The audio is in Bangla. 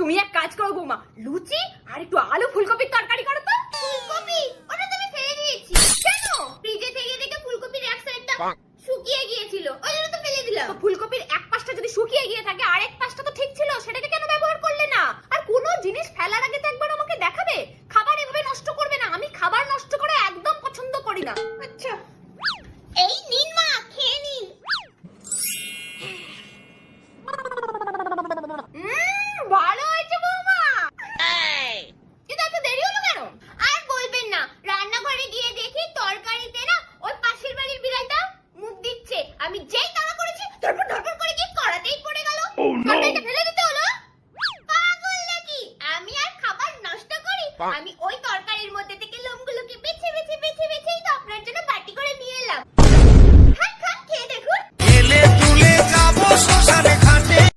তুমি এক কাজ করো বৌমা লুচি আর একটু আলু ফুলকপির তরকারি করো তো। ফুলকপি? ওটা তুমি ফেলে দিয়েছি কেন? ফ্রিজে থেকে দেখে ফুলকপির এক সাইডটা শুকিয়ে গিয়েছিল। ওই জন্য তো ফেলে দিলাম। ফুলকপির এক পাশটা যদি শুকিয়ে গিয়ে থাকে আরেক পাশটা তো ঠিক ছিল সেটাকে কেন ব্যবহার করলে না? আর কোনো জিনিস ফেলার আগে তো একবার আমাকে দেখাবে। খাবার এভাবে নষ্ট করবে না। আমি খাবার নষ্ট করা একদম পছন্দ করি না। আচ্ছা। এই নিন আমি যেই তাড়া করেছি ধরপড় ধরপড় করে গিয়ে কড়াতেই পড়ে গেল। oh, কড়াইটা ফেলে দিতে হলো। পাগল নাকি? আমি আর খাবার নষ্ট করি। আমি ওই তরকারির মধ্যে থেকে